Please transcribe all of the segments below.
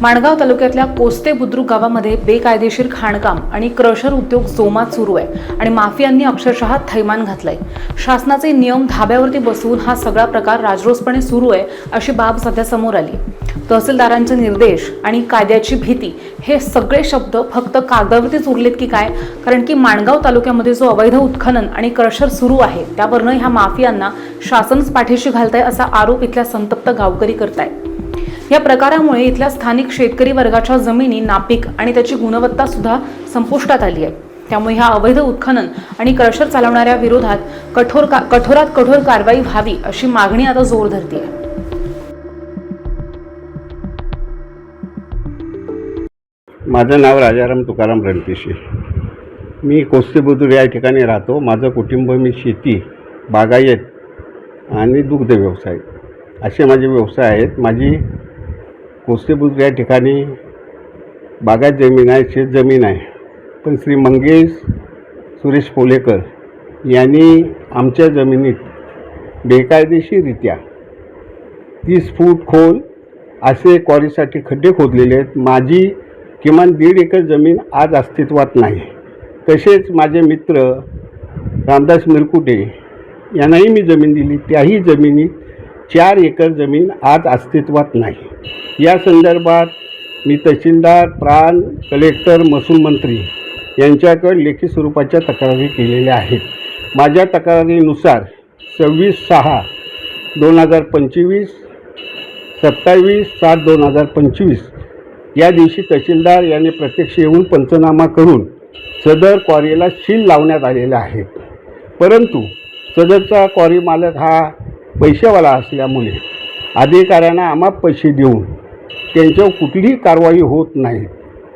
माणगाव तालुक्यातल्या कोस्ते बुद्रुक गावामध्ये बेकायदेशीर खाणकाम आणि क्रशर उद्योग जोमात सुरू आहे आणि माफियांनी अक्षरशः थैमान घातलंय. शासनाचे नियम धाब्यावरती बसवून हा सगळा प्रकार राजरोसपणे सुरू आहे अशी बाब सध्या समोर आली. तहसीलदारांचे निर्देश आणि कायद्याची भीती हे सगळे शब्द फक्त कागदावरतीच उरलेत की काय? कारण की माणगाव तालुक्यामध्ये जो अवैध उत्खनन आणि क्रशर सुरू आहे त्यावरनं ह्या माफियांना शासनच पाठीशी घालताय असा आरोप इथल्या संतप्त गावकरी करतायत. या प्रकारामुळे इथल्या स्थानिक शेतकरी वर्गाच्या जमिनी नापीक आणि त्याची गुणवत्ता सुद्धा संपुष्टात आली आहे. त्यामुळे ह्या अवैध उत्खनन आणि क्रशर चालवणाऱ्या विरोधात कठोर का कठोरात कठोर कारवाई व्हावी अशी मागणी आता जोर धरते माझं नाव राजाराम तुकाराम रणपिशी. मी कोस्तेबुद्रुक या ठिकाणी राहतो. माझं कुटुंब मी शेती बागायत आणि दुग्ध व्यवसाय असे माझे व्यवसाय आहेत. माझी कोस्तेबुद्रुक या ठिकाणी बागायत जमीन आहे शेत जमीन आहे. पण श्री मंगेश सुरेश पोलेकर यांनी आमच्या जमिनीत बेकायदेशीररित्या तीस फूट खोल असे क्वारीसाठी खड्डे खोदलेले आहेत. माझी किमान दीड एकर जमीन आज अस्तित्वात नाही. तसेच माझे मित्र रामदास मिरकुटे यांनाही मी जमीन दिली. त्याही जमिनीत चार एकर जमीन आज अस्तित्वात नाही. या संदर्भात मी तहसीलदार प्राण कलेक्टर महसूल मंत्री यांच्याकडे लेखी स्वरूपाच्या तक्रारी केलेल्या आहेत. माझ्या तक्रारीनुसार सव्वीस सहा दोन हजार पंचवीस सत्तावीस सात दोन हजार पंचवीस या दिवशी तहसीलदार यांनी प्रत्यक्ष येऊन पंचनामा करून सदर क्वारीला शील लावण्यात आलेला आहे. परंतु सदरचा क्वारी मालक हा पैशावाला असल्यामुळे अधिकाऱ्यांना आम्हा पैसे देऊन त्यांच्यावर कुठलीही कारवाई होत नाही.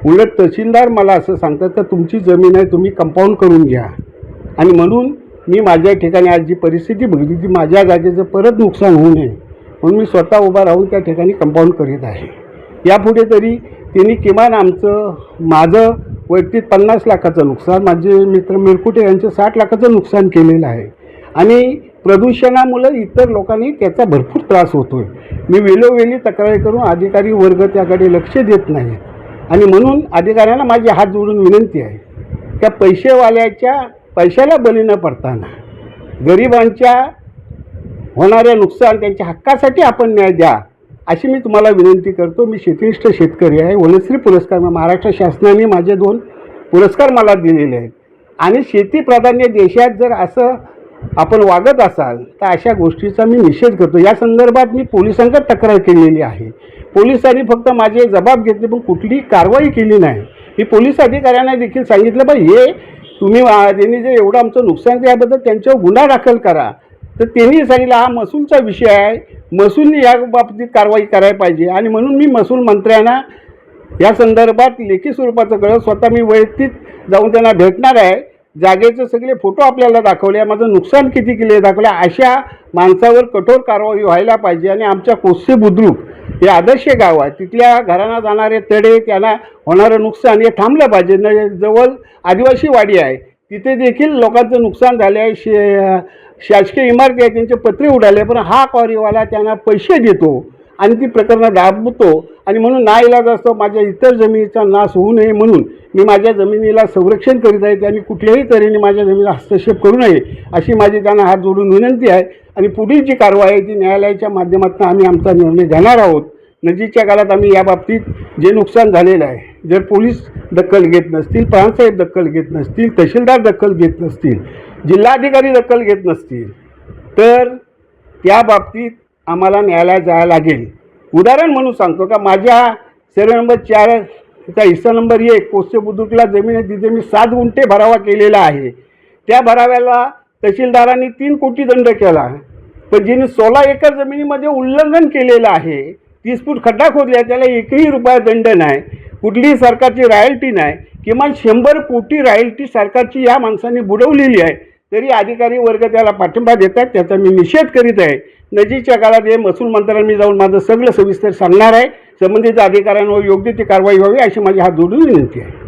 उलट तहसीलदार मला असं सांगतात तर तुमची जमीन आहे तुम्ही कंपाऊंड करून घ्या. आणि म्हणून मी माझ्या ठिकाणी आज जी परिस्थिती बघितली ती माझ्या जागेचं परत नुकसान होऊ नये म्हणून मी स्वतः उभा राहून त्या ठिकाणी कंपाऊंड करीत आहे. यापुढे तरी त्यांनी किमान आमचं माझं वैयक्तिक पन्नास लाखाचं नुकसान माझे मित्र मिरकुटे यांचं साठ लाखाचं नुकसान केलेलं आहे. आणि प्रदूषणामुळं इतर लोकांनी त्याचा भरपूर त्रास होतो आहे मी वेळोवेळी तक्रारी करून अधिकारी वर्ग त्याकडे लक्ष देत नाही आणि म्हणून अधिकाऱ्यांना माझी हात जोडून विनंती आहे त्या पैसेवाल्याच्या पैशाला बली न पडताना गरिबांच्या होणाऱ्या नुकसान त्यांच्या हक्कासाठी आपण न्याय द्या अशी मी तुम्हाला विनंती करतो. मी शेतीनिष्ठ शेतकरी आहे. वनश्री पुरस्कार महाराष्ट्र शासनाने माझे दोन पुरस्कार मला दिलेले आहेत. आणि शेती प्राधान्य देशात जर असं आपण वागत असाल तर अशा गोष्टीचा मी निषेध करतो. या संदर्भात मी पोलिसांकडे तक्रार केलेली आहे. पोलिसांनी फक्त माझे जबाब घेतले पण कुठलीही कारवाई केली नाही. मी पोलीस अधिकाऱ्यांना देखील सांगितलं बा हे तुम्ही त्यांनी जे एवढं आमचं नुकसान केलं याबद्दल त्यांच्यावर गुन्हा दाखल करा. तर त्यांनी सांगितलं हा महसूलचा विषय आहे. महसूलने या बाबतीत कारवाई करायला पाहिजे. आणि म्हणून मी महसूल मंत्र्यांना या संदर्भात लेखी स्वरूपाचं कळत स्वतः मी वैयक्तिक जाऊन त्यांना भेटणार आहे. जागेचे सगळे फोटो आपल्याला दाखवले माझं नुकसान किती केले दाखवले अशा माणसावर कठोर कारवाई व्हायला पाहिजे. आणि आमच्या कोस्से बुद्रुक हे आदर्श गाव आहे तिथल्या घरांना जाणारे तडे त्यांना होणारं नुकसान हे थांबलं पाहिजे. न जवळ आदिवासी वाडी आहे तिथे देखील लोकांचं नुकसान झालं आहे. शे शासकीय इमारती आहे त्यांचे पत्रे उडाले पण हा कॉरीवाला त्यांना पैसे देतो आणि ती प्रकरणं दाबतो. आणि म्हणून ना इलाज असतो माझ्या इतर जमिनीचा नाश होऊ नये म्हणून मी माझ्या जमिनीला संरक्षण करीत आहे त्यांनी कुठल्याही तऱ्हेने माझ्या जमिनीला हस्तक्षेप करू नये अशी माझी त्यांना हात जोडून विनंती आहे. आणि पुढील जी कारवाई आहे ती न्यायालयाच्या माध्यमातून आम्ही आमचा निर्णय घेणार आहोत. नजीकच्या काळात आम्ही या बाबतीत जे नुकसान झालेलं आहे जर पोलीस दखल घेत नसतील प्राणसाहेब दखल घेत नसतील तहसीलदार दखल घेत नसतील जिल्हाधिकारी दखल घेत नसतील तर त्या बाबतीत आम्हाला न्यायालयात जायला लागेल. उदाहरण म्हणून सांगतो का माझ्या सर्व नंबर चार त्या हिस्सा नंबर एक कोसे बुद्रुकला जमीन आहे तिथे मी सात गुंठे भरावा केलेला आहे. त्या भराव्याला तहसीलदारांनी तीन कोटी दंड केला. पण जिने सोळा एकर जमिनीमध्ये उल्लंघन केलेलं आहे तीस फूट खड्डा खोदला त्याला एकही रुपया दंड नाही. कुठलीही सरकारची रॉयल्टी नाही. किमान शंभर कोटी रॉयल्टी सरकारची या माणसाने बुडवलेली आहे. तरी अधिकारी वर्ग त्याला पाठिंबा देतात त्याचा मी निषेध करीत आहे. नजीकच्या काळात हे महसूल मंत्र्यांनी जाऊन माझं सगळं सविस्तर सांगणार आहे. संबंधित अधिकाऱ्यांवर योग्य ती कारवाई व्हावी अशी माझी हात जोडून विनंती आहे.